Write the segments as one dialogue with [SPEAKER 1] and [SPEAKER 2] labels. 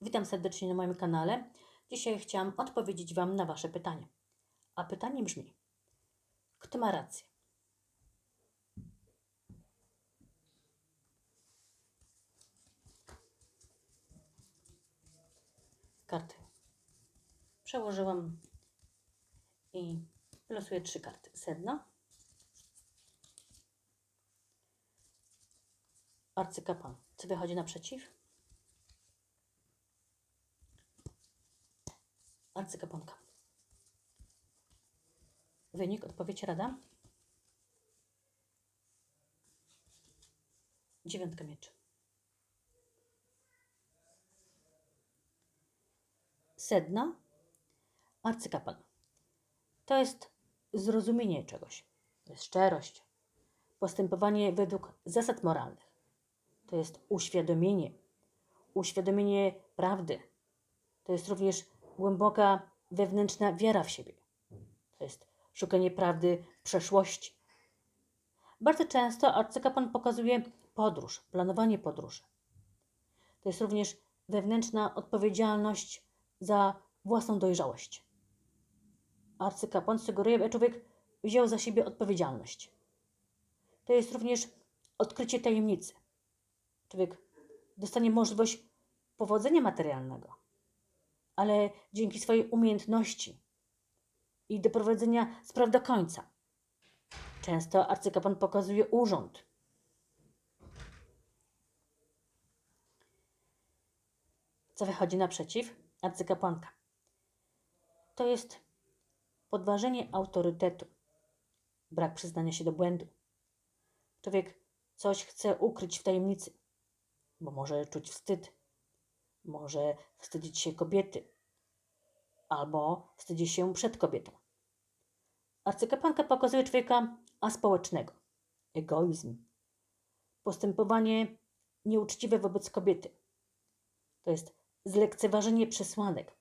[SPEAKER 1] Witam serdecznie na moim kanale. Dzisiaj chciałam odpowiedzieć Wam na Wasze pytanie. A pytanie brzmi: Kto ma rację? Karty przełożyłam i losuję trzy karty. Sedno, arcykapłan. Co wychodzi naprzeciw? Arcykapłanka. Wynik, odpowiedź, rada? Dziewiątka mieczy. Sedno, arcykapłan. To jest zrozumienie czegoś. To jest szczerość. Postępowanie według zasad moralnych. To jest uświadomienie. Uświadomienie prawdy. To jest również głęboka wewnętrzna wiara w siebie. To jest szukanie prawdy w przeszłości. Bardzo często arcykapłan pokazuje podróż, planowanie podróży. To jest również wewnętrzna odpowiedzialność za własną dojrzałość. Arcykapłan sugeruje, by człowiek wziął za siebie odpowiedzialność. To jest również odkrycie tajemnicy. Człowiek dostanie możliwość powodzenia materialnego, ale dzięki swojej umiejętności i doprowadzenia spraw do końca. Często arcykapłan pokazuje urząd. Co wychodzi naprzeciw? Arcykapłanka. To jest podważenie autorytetu, brak przyznania się do błędu. Człowiek coś chce ukryć w tajemnicy, bo może czuć wstyd, może wstydzić się kobiety, albo wstydzi się przed kobietą. Arcykapłanka pokazuje człowieka aspołecznego, egoizm, postępowanie nieuczciwe wobec kobiety. To jest zlekceważenie przesłanek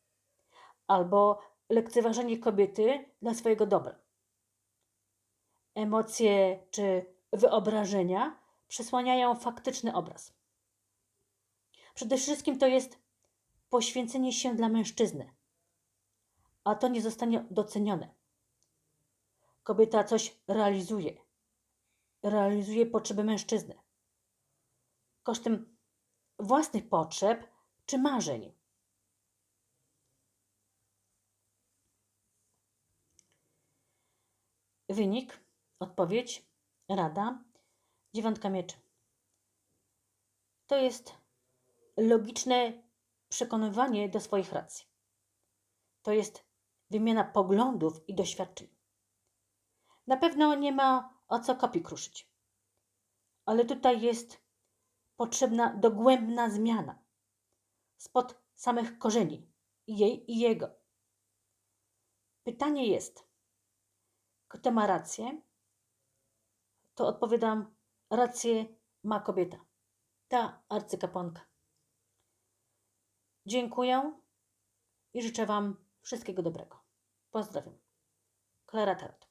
[SPEAKER 1] albo lekceważenie kobiety dla swojego dobra. Emocje czy wyobrażenia przesłaniają faktyczny obraz. Przede wszystkim to jest poświęcenie się dla mężczyzny, a to nie zostanie docenione. Kobieta coś realizuje, realizuje potrzeby mężczyzny kosztem własnych potrzeb czy marzeń. Wynik, odpowiedź, rada, dziewiątka mieczy. To jest logiczne przekonywanie do swoich racji. To jest wymiana poglądów i doświadczeń. Na pewno nie ma o co kopii kruszyć, ale tutaj jest potrzebna dogłębna zmiana spod samych korzeni jej i jego. Pytanie jest, kto ma rację? To odpowiadam, rację ma kobieta, ta arcykapłanka. Dziękuję i życzę Wam wszystkiego dobrego. Pozdrawiam. Klara Tarot.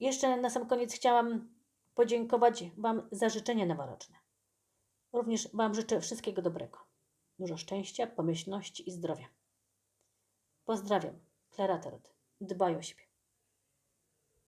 [SPEAKER 1] Jeszcze na sam koniec chciałam podziękować Wam za życzenia noworoczne. Również Wam życzę wszystkiego dobrego. Dużo szczęścia, pomyślności i zdrowia. Pozdrawiam. Klara Tarot. Dbaj o siebie.